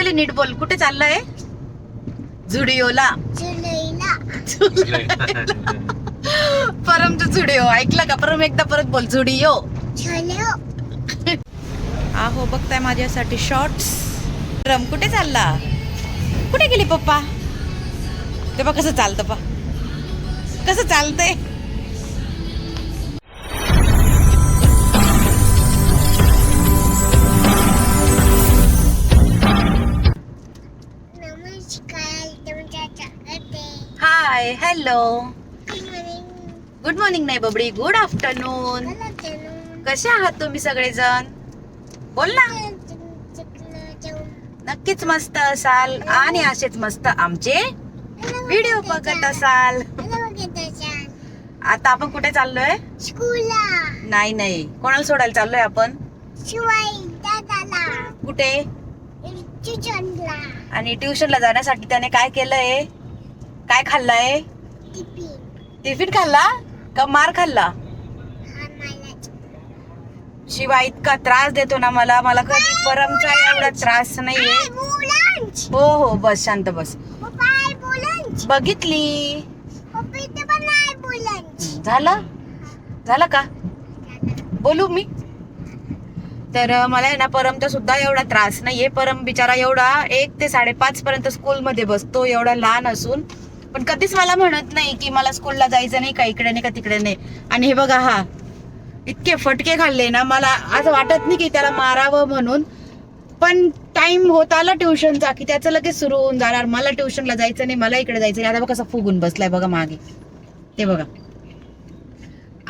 पहिले नीट बोल. कुठे चाललंय? झुडिओला. परमचं झुडिओ. ऐकलं का? परम एकदा परत बोल. झुडिओ. आहो बघताय माझ्यासाठी शॉर्ट्स रम कुठे चालला? कुठे गेली पप्पा? ते बघ कसं चालतं पा? कसं चालतंय? हाय हॅलो गुड मॉर्निंग नाही बबडी गुड आफ्टरनून कसे आहात तुम्ही सगळेजण? बोल ना. नक्कीच मस्त असाल आणि असेच मस्त आमचे व्हिडिओ बघत असाल. आता आपण कुठे चाललोय? नाही नाही. कोणाला सोडायला चाललोय आपण? कुठे? आणि ट्युशनला जाण्यासाठी त्याने काय केलंय? काय खाल्लंय? टिफिन टिफिन खाल्ला का मार खाल्ला? शिवाय इतका त्रास देतो ना मला. मला कधी परमचा एवढा त्रास नाहीये. हो हो बस शांत बस. बघितली. झालं? झालं का? बोलू मी. तर मला आहे ना परमचा सुद्धा एवढा त्रास नाहीये. परम बिचारा एवढा एक ते साडेपाच पर्यंत स्कूलमध्ये बसतो एवढा लहान असून. पण कधीच मला म्हणत नाही की मला स्कूलला जायचं नाही का इकडे नाही का तिकडे नाही. आणि हे बघा हा इतके फटके खाल्ले ना मला असं वाटत नाही की त्याला मारावं म्हणून. पण टाइम होत आला ट्युशनचा की त्याचं लगेच सुरू होऊन जाणार. मला ट्युशनला जायचं नाही मला इकडे जायचं नाही. आता बघा कसा फुगून बसलाय बघा मागे. ते बघा.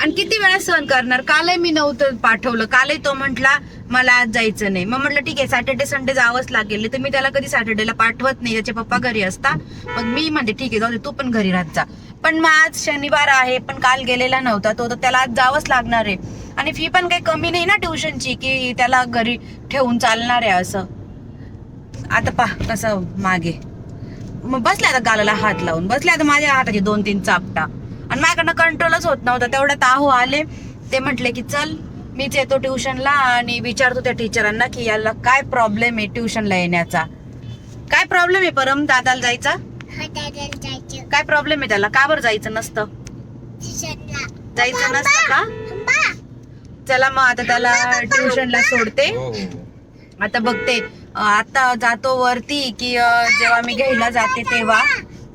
आणि किती वेळा सहन करणार? कालही मी नव्हतं पाठवलं. कालही तो म्हटला मला आज जायचं नाही. मग म्हटलं ठीक आहे सॅटर्डे संडे जावंच लागेल. तर मी त्याला कधी सॅटर्डेला पाठवत नाही. त्याचे पप्पा घरी असता. मग मी म्हणते ठीक आहे जाऊ दे तू पण घरी राहत जा. पण मग आज शनिवार आहे पण काल गेलेला नव्हता तो. तर त्याला आज जावंच लागणार आहे. आणि फी पण काही कमी नाही ना ट्युशनची की त्याला घरी ठेवून चालणार आहे असं. आता पहा कसं मागे. मग बसल्या आता गालाला हात लावून. बसले आता माझ्या हाताचे दोन तीन चापटा. आणि माझ्याकडनं कंट्रोलच होत नव्हता. तेवढ्यात आहो आले. ते म्हटले की चल मीच येतो ट्युशनला आणि विचारतो त्या टीचरांना की याला काय प्रॉब्लेम आहे ट्युशनला येण्याचा? काय प्रॉब्लेम आहे परम दादाला जायचा? हा दादाला जायचं. काय प्रॉब्लेम आहे त्याला? का बरं जायचं नसतं? ट्युशनला. जायचं नसतं का? चला मग आता त्याला ट्युशनला सोडते. हो हो. आता बघते. आता जातो वरती की जेव्हा मी घ्यायला जाते तेव्हा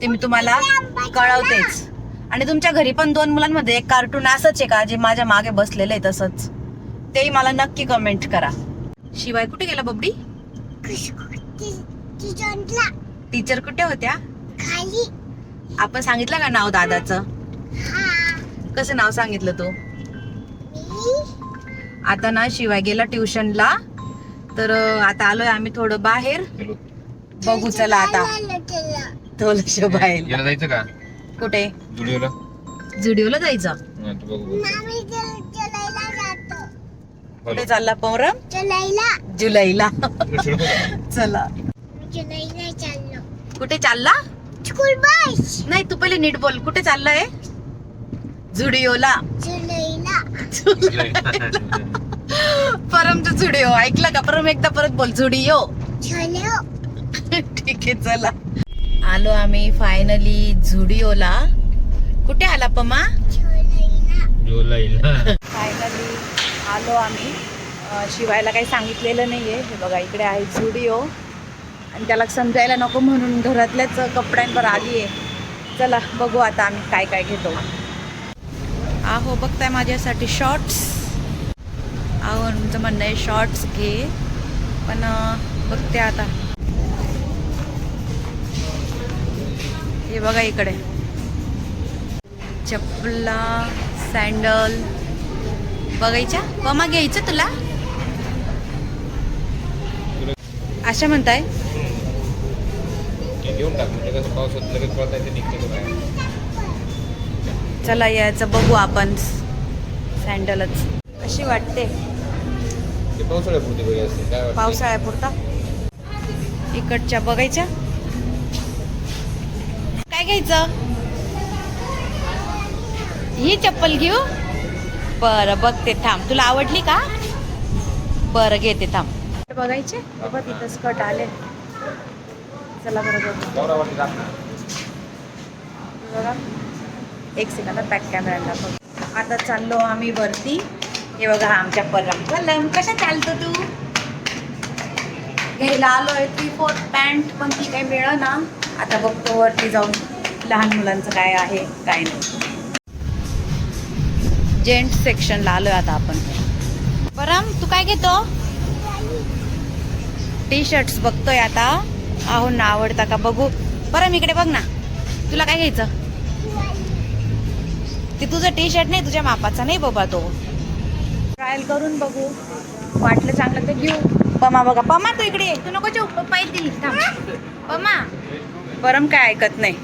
ते मी तुम्हाला कळवतेच. आणि तुमच्या घरी पण दोन मुलांमध्ये एक कार्टून असंच आहे का जे माझ्या मागे बसलेलं आहे तसंच? तेही मला नक्की कमेंट करा. शिवाय कुठे गेला बबडी? टीचर कुठे होत्या? खाली. आपण सांगितलं का नाव दादाचं? हा. कसं नाव सांगितलं तू? मी? आता ना शिवाय गेला ट्युशनला. तर आता आलोय आम्ही थोडं बाहेर. बघू चला आता. थोडं बाहेर. जायचं का? कुठे? जुडिओला. जुडिओला जायचं. तू बघू बघू. आम्ही चलायला जातो. कुठे चालला पौरम चलायला जुलैला. चलो. चाललो. कुठे चालला? School bus. नाही तू पहिले नीट बोल. कुठे चाललाय? जुडिओला. चलायला परमचं जुडिओ. ऐकलं का? परम एकदा परत बोल. जुडिओ. ठीक आहे चला. आलो आम्ही फायनली झुडिओला. कुठे आला पमा? फायनली आलो आम्ही. शिवायला काही सांगितलेलं नाहीये. हे बघा इकडे आहे झुडिओ. आणि त्याला समजायला नको म्हणून घरातल्याच कपड्यांवर आली आहे चला बघू आता आम्ही काय काय घेतो. आहो बघताय माझ्यासाठी शॉर्ट्स आहो तुमचं म्हणणं आहे शॉर्ट्स घे. पण बघते आता. हे बघा इकडे. चपला सँडल बघायच्या ममा घ्यायचं तुला? अशा म्हणताय? म्हणजे. चला यायचं बघू आपण. सँडलच काय वाटतं? पावसाळ्यापुरता? इकडच्या बघायच्या? काय घ्यायचं? ही चप्पल घेऊ? बरं बघते थांब. तुला आवडली का? बरं घेते थांब. बघायचे? बघा तिथं स्कर्ट आले. चला बरोबर गौरावरती बघा. एक सेकंद बॅक कॅमेरा बघ. आता चाललो आम्ही वरती. हे बघा आमच्या परम कलम कशा चालतो तू? घ्यायला आलोय थ्री फोर्थ पॅन्ट पण ती काही मिळ ना. आता बघतो वरती जाऊन लहान मुलांचं काय आहे काय नाही. जेंट सेक्शनला आलोय आता आपण. परम तू काय घेतो? टी शर्ट्स बघतोय आता. आहो ना आवडता का बघू. परम इकडे बघ ना. तुला काय घ्यायचं? ते तुझं टी शर्ट नाही तुझ्या मापाचा नाही बाबा तो. ट्रायल करून बघू. वाटलं चांगलं तर घेऊ. पमा बघा. पमा तू इकडे. तू नको जाऊ. पप्पा येतील पमा. परम काय ऐकत नाही.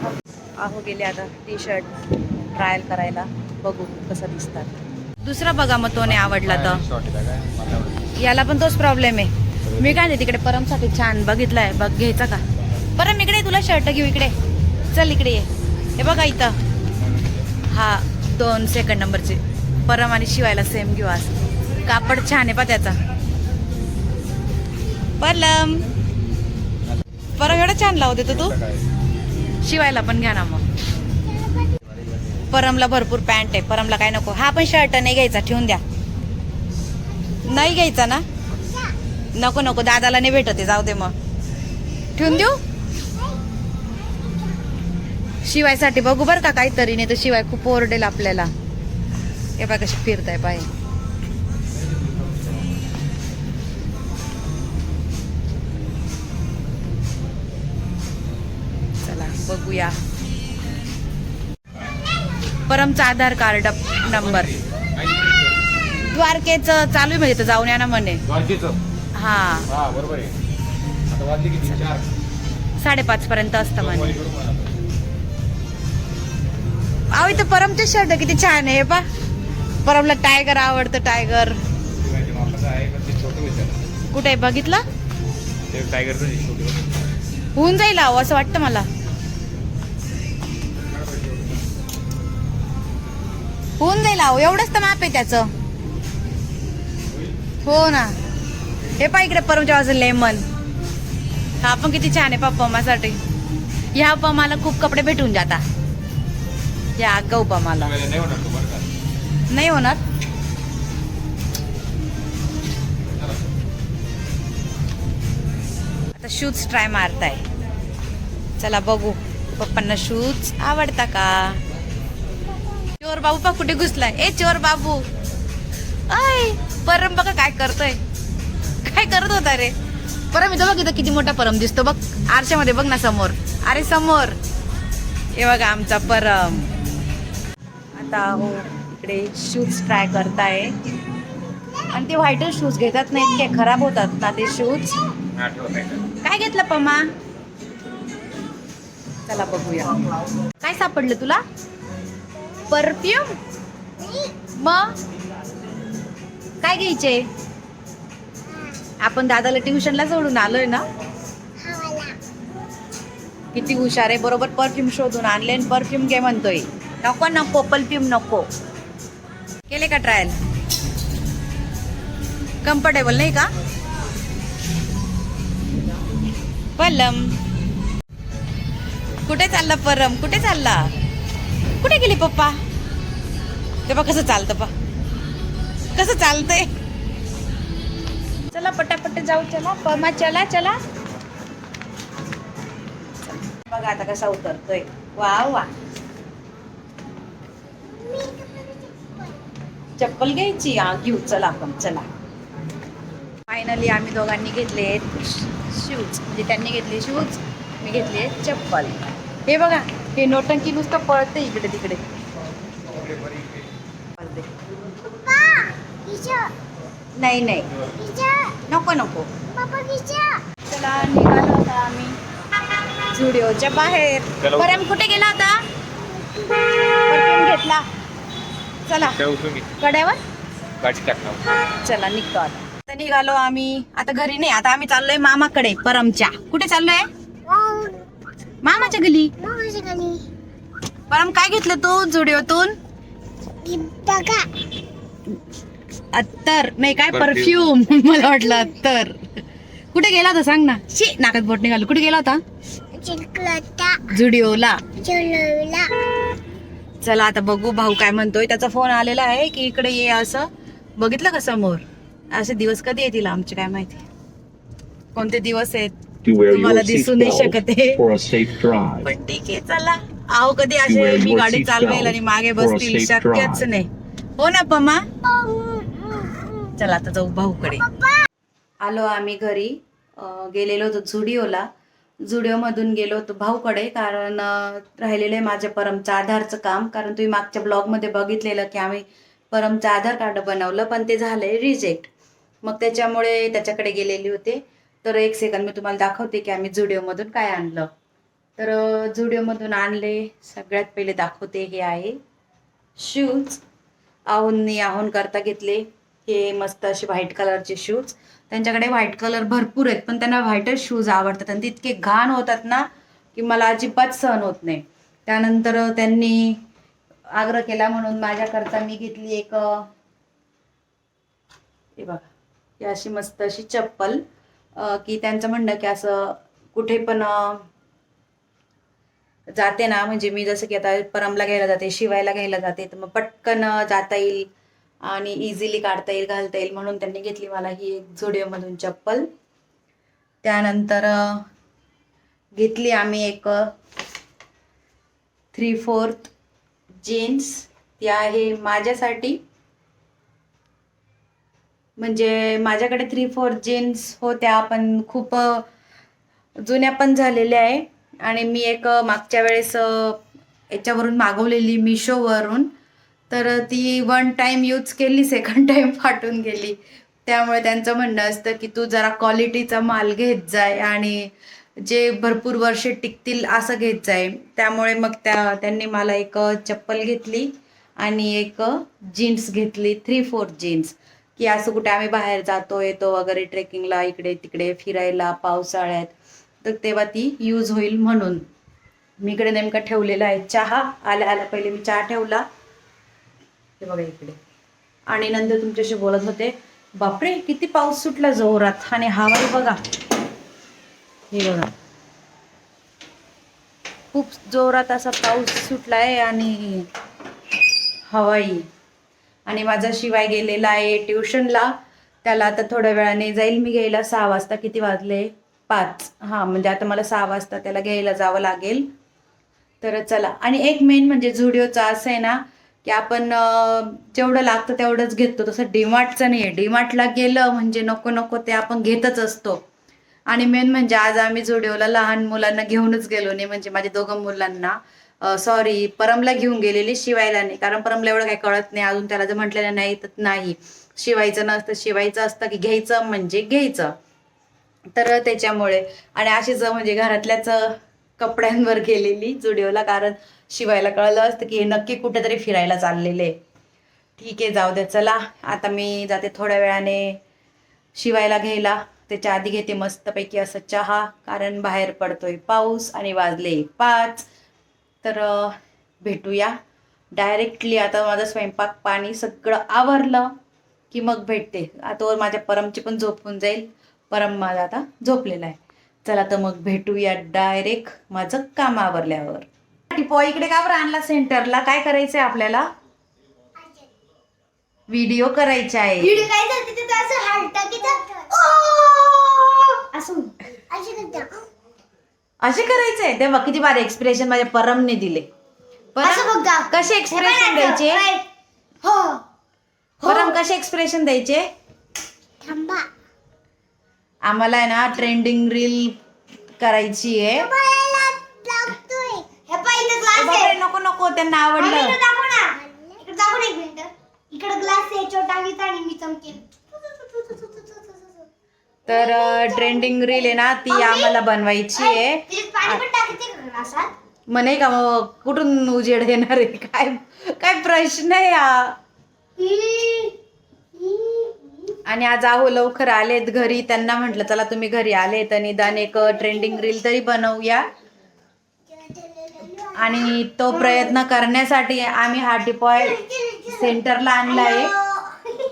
अहो गेले आता टी शर्ट ट्रायल करायला. बघू कसं दिसतात. दुसरा बघा मग तो नाही आवडला तर. आहे. याला पण तोच प्रॉब्लेम आहे. मी काय नाही तिकडे परमसाठी छान बघितलाय. बघ घ्यायचा का? परम इकडे तुला शर्ट घेऊ इकडे. चल इकडे ये. हे बघा इथं. हा दोन सेकंड नंबरचे परम आणि शिवायला सेम घेऊ आज. कापड छान आहे पा त्याचा. पलम. परम एवढा छान लावते तू. शिवायला पण घ्या ना मग. परमला भरपूर पॅन्ट आहे. परमला काय नको. हा पण शर्ट नाही घ्यायचा ठेवून द्या. नाही घ्यायचा ना? नको नको. दादाला नाही भेटत आहे, जाऊ दे मग. ठेवून देऊ? शिवायसाठी बघू बरं का काहीतरी. नाही तर शिवाय खूप ओरडेल आपल्याला. हे बघा कशी फिरताय पाय बघूया. परमचा आधार कार्ड नंबर द्वारकेच चालू आहे म्हणजे जाऊन या ना म्हणे? हा. साडेपाच पर्यंत असतं म्हणे. अहो इथं परमचे शर्ट किती छान आहे हे पा परमला टायगर आवडतं टायगर. कुठे बघितलं. होऊन जाईल असं वाटतं मला. होऊन जाईल अहो एवढंच तर माप आहे त्याचं. हो ना. हे पा इकडे परमच्या बाजूला लेमन. हा पण किती छान आहे पप्पामासाठी ह्या पमाला खूप कपडे भेटून जाता. या गौ पमाला? नाही होणार आता शूज ट्राय मारताय. चला बघू. पप्पांना शूज आवडता का? चोर बाबू पा कुठे घुसलाय? ए चोर बाबू. आय परम बघा काय करतोय. काय करत होता रे? परम इथं बघ इथं किती मोठा परम दिसतो. बघ आरशामध्ये बघ ना समोर. अरे समोर. हे बघा आमचा परम. आता हो इकडे शूज ट्राय करताय. आणि ते व्हाईटच शूज घेतात ना इतके खराब होतात ना ते शूज काय घेतलं पमा? चला बघूया. काय सापडलं तुला? परफ्यूम? मग? काय घ्यायचे? आपण दादाला ट्युशनला सोडून आलोय ना? किती हुशार आहे बरोबर परफ्यूम शोधून आणले आणि परफ्यूम घे म्हणतोय. नको नको परफ्यूम नको. केले का ट्रायल कम्फर्टेबल नाही का? पलम कुठे चालला परम? कुठे चालला? कुठे गेले पप्पा? ते बघ कसं चालतं पा? कसं चालतंय? चला पटापट जाऊ चला. पमा चला चला. बघा आता कसा उतरतोय. वा वा. चप्पल घ्यायची? घेऊ. चला आपण चला. फायनली आम्ही दोघांनी घेतले शूज म्हणजे त्यांनी घेतले शूज मी घेतले चप्पल. हे बघा. हे नोटंकी नुसतं पळते इकडे तिकडे. नाही नाही. नको नको. चला निघालो होता आम्ही. झुडिओच्या बाहेर. परम कुठे गेला होता परफ्यूम घेतला. चला. कड्यावर? चला निघतो आता. आता निघालो आम्ही. आता घरी नाही आता आम्ही चाललोय मामाकडे परमच्या. कुठे चाललोय? मामाच्या गली. मामाच्या खाली परम काय घेतलं तू झुडिओतून बघा. अत्तर. नाही काय. परफ्यूम. मला वाटलं अत्तर. कुठे गेला होता? सांग ना. शी नाकात बोट निघालं. कुठे गेला होता? चिकलता जुडिओला चुलवला चला आता बघू भाऊ काय म्हणतोय. त्याचा फोन आलेला आहे की इकडे ये असं. बघितलं का समोर? असे दिवस कधी येतील आमचे काय माहिती? कोणते दिवस आहेत? To wear तुम्हाला your दिसू नाही seatbelt शकत आहे for a safe drive. पण ठीक आहे चला. अहो कधी असे wear मी your गाडी seatbelt चालवेल आणि मागे for a बसतील safe शक्यच drive. नाही. हो ना पमा? चला आता जाऊ भाऊकडे आलो आम्ही घरी. अं, गेलेलो होतो झुडिओला झुडिओमधून गेलो होतो भाऊकडे कारण अं, राहिलेलं आहे माझ्या परमचं आधारचं काम. कारण तुम्ही मागच्या ब्लॉगमध्ये बघितलेलं की आम्ही परमचं आधार कार्ड बनवलं पण ते झालंय रिजेक्ट मग त्याच्यामुळे त्याच्याकडे गेलेले होते. तर एक सेकंद मी तुम्हाला दाखवते की आम्ही जुडिओमधून काय आणलं. तर जुडिओमधून आणले. सगळ्यात पहिले दाखवते हे आहे. शूज. आहोंनी आहोन करता घेतले. हे मस्त असे व्हाईट कलरचे शूज. त्यांच्याकडे व्हाईट कलर भरपूर आहेत पण त्यांना व्हाईटच शूज आवडतात. आणि ते इतके घाण होतात ना की मला अजिबात सहन होत नाही. त्यानंतर त्यांनी आग्रह केला म्हणून माझ्याकरता मी घेतली एक हे बघा. ही अशी मस्त अशी चप्पल. की त्यांचं म्हणणं की असं कुठे पण जाते ना म्हणजे मी जसं की आता परमला घ्यायला जाते शिवायला घ्यायला जाते तर मग पटकन जाता येईल आणि इझिली काढता येईल घालता येईल म्हणून त्यांनी घेतली मला ही एक झुडिओमधून चप्पल. त्यानंतर घेतली आम्ही एक थ्री फोर्थ जीन्स ती आहे माझ्यासाठी. म्हणजे माझ्याकडे थ्री फोर जीन्स होत्या पण खूप जुन्या पण झालेल्या आहे. आणि मी एक मागच्या वेळेस याच्यावरून मागवलेली मिशोवरून. तर ती वन टाईम यूज केली सेकंड टाईम फाटून गेली. त्यामुळे त्यांचं म्हणणं असतं की तू जरा क्वालिटीचा माल घेत जाय आणि जे भरपूर वर्षे टिकतील असं घेत जाय. त्यामुळे मग त्या त्यांनी मला एक चप्पल घेतली आणि एक जीन्स घेतली थ्री फोर जीन्स की असं कुठे आम्ही बाहेर जातो येतो वगैरे ट्रेकिंगला इकडे तिकडे फिरायला पावसाळ्यात तर तेव्हा ती यूज होईल म्हणून. मी इकडे नेमका ठेवलेला आहे. चहा आल्या आल्या. पहिले मी चहा ठेवला. हे बघा इकडे. आणि नंतर तुमच्याशी बोलत होते बापरे किती पाऊस सुटला जोरात. आणि हवाई बघा. हे बघा. खूप जोरात असा पाऊस सुटलाय आणि हवाई आणि माझा शिवाय गेलेला आहे ट्युशनला त्याला आता थोड्या वेळाने जाईल. मी घ्यायला सहा वाजता किती वाजले? पाच. हां म्हणजे आता मला सहा वाजता त्याला घ्यायला जावं लागेल. तर चला. आणि एक मेन म्हणजे झुडिओचं असं आहे ना की आपण जेवढं लागतं तेवढंच घेतो. तसं डीमार्टचं नाही आहे डीमार्टला गेलं म्हणजे नको नको ते आपण घेतच असतो. आणि मेन म्हणजे आज आम्ही झुडिओला लहान मुलांना घेऊनच गेलो नाही म्हणजे माझ्या दोघं मुलांना. सॉरी परमला घेऊन गेलेली शिवायला नाही कारण परमला एवढं काही कळत नाही अजून त्याला जर म्हटलेलं नाही तर नाही. शिवायचं नसतं शिवायचं असतं की घ्यायचं म्हणजे घ्यायचं. तर त्याच्यामुळे. आणि अशीच म्हणजे घरातल्याच कपड्यांवर गेलेली जुडिओला कारण शिवायला कळलं असतं की हे नक्की कुठेतरी फिरायला चाललेले. ठीक आहे जाऊ दे चला. आता मी जाते थोड्या वेळाने शिवायला घ्यायला. त्याच्या आधी घेते मस्तपैकी असं चहा कारण बाहेर पडतोय पाऊस आणि वाजले पाच. तर भेटूया. डायरेक्टली आता माझं स्वयंपाक पाणी सगळं आवरलं की मग भेटते. आता माझ्या परमची पण झोपून जाईल. परम माझा आता झोपलेला आहे. चला तर मग भेटूया डायरेक्ट माझं काम आवरल्यावर. टिपो इकडे का बरं आणला सेंटरला? काय करायचंय आपल्याला? व्हिडिओ करायचा आहे. असं असं करायचंय तेव्हा किती बारे एक्सप्रेशन माझ्या परमने दिले. असं परम बघा. कसे एक्सप्रेशन द्यायचे? हो. परम कसे एक्सप्रेशन द्यायचे? थांबा. आम्हाला आहे ना ट्रेंडिंग रील करायची आहे. लागतोय हे ग्लास बापरे, आहे. नको नको त्यांना आवडलं. इकडे दाखव ना. इकडे दाखव ना एक मिनिट. इकडे ग्लास आहे छोटा आणि मी चमकेल तर ट्रेंडिंग रील आहे ना ती आम्हाला बनवायची आहे. म्हणे का मग कुठून उजेड येणार आहे? काय काय प्रश्न आहे हा? आणि आज आहो लवकर आलेत घरी. त्यांना म्हटलं चला तुम्ही घरी आलेत आणि निदान एक ट्रेंडिंग रील तरी बनवूया. आणि तो प्रयत्न करण्यासाठी आम्ही हा टिपॉय सेंटरला आणला आहे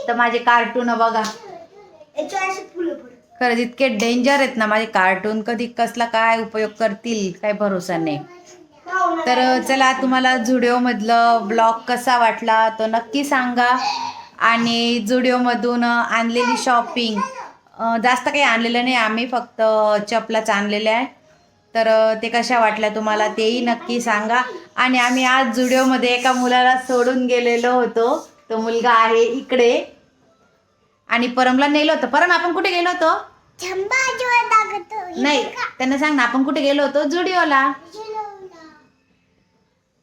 तर माझे कार्टून बघा. खरंच इतके डेंजर आहेत ना माझे कार्टून कधी कसला काय उपयोग करतील काय भरोसा नाही. तर चला तुम्हाला झुडिओमधलं ब्लॉग कसा वाटला तो नक्की सांगा. आणि झुडिओमधून आणलेली शॉपिंग जास्त काही आणलेलं नाही आम्ही फक्त चपलाच आणलेल्या आहे तर ते कशा वाटल्या तुम्हाला तेही नक्की सांगा. आणि आम्ही आज झुडिओमध्ये एका मुलाला सोडून गेलेलो होतो. तो मुलगा आहे इकडे. आणि परमला नेलं होतं. परम आपण कुठे गेलो होतो? झंबा जेव्हा दाखवतो नाही त्यांना सांग ना आपण कुठे गेलो होतो? झुडिओला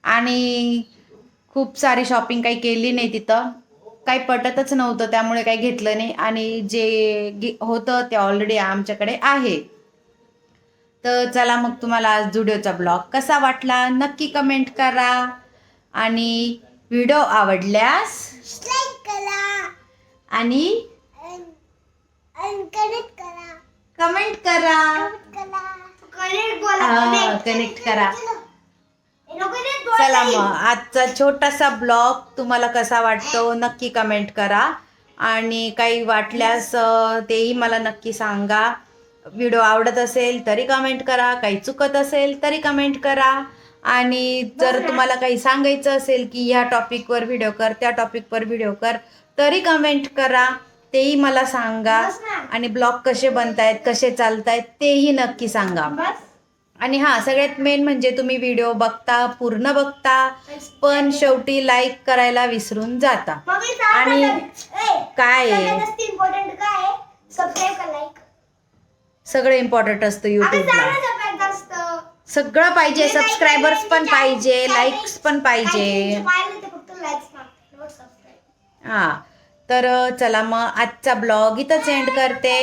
आणि खूप सारी शॉपिंग काही केली नाही तिथं. काही पटतच नव्हतं त्यामुळे काही घेतलं नाही. आणि जे गे- होतं ते ऑलरेडी आमच्याकडे आहे. तर चला मग तुम्हाला आज जुडिओचा ब्लॉग कसा वाटला? नक्की कमेंट करा. आणि व्हिडिओ आवडल्यास लाईक करा. आणि कमेंट करा. कनेक्ट हा, connect करा. चला मग आजचा छोटासा ब्लॉग तुम्हाला कसा वाटतो नक्की कमेंट करा. आणि काही वाटल्यास अ, तेही मला नक्की सांगा. व्हिडिओ आवडत असेल तरी कमेंट करा काही चुकत असेल तरी कमेंट करा. आणि जर तुम्हाला काही सांगायचं असेल की ह्या टॉपिकवर व्हिडिओ कर त्या टॉपिकवर व्हिडिओ कर तरी कमेंट करा. तेही मला सांगा. आणि ब्लॉग कसे बनतायत कसे चालतायत तेही नक्की सांगा. आणि हा सगळ्यात मेन म्हणजे तुम्ही व्हिडिओ बघता पूर्ण बघता पण शेवटी लाईक करायला विसरून जाता. आणि काय? सगळं इम्पॉर्टंट असतं युट्यूबला सगळं पाहिजे सबस्क्रायबर्स पण पाहिजे लाईक्स पण पाहिजे. हा. तर चला मग आजचा ब्लॉग इथंच एंड करते.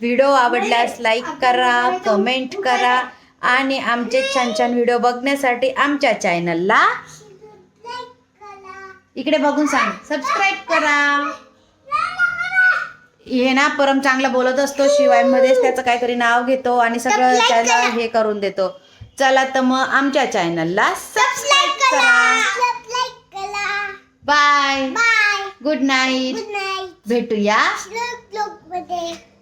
व्हिडिओ आवडल्यास लाईक करा कमेंट करा आणि आमचे छान छान व्हिडिओ बघण्यासाठी आमच्या चॅनलला इकडे बघून सांग. सबस्क्राईब करा. हे ना परम चांगला बोलत असतो. शिवायमध्येच त्याचं काहीतरी नाव घेतो आणि सगळं त्याला हे करून देतो. चला तर मग आमच्या चॅनलला सबस्क्राईब करा. Bye bye good night good night भेटूया श्लोकमध्ये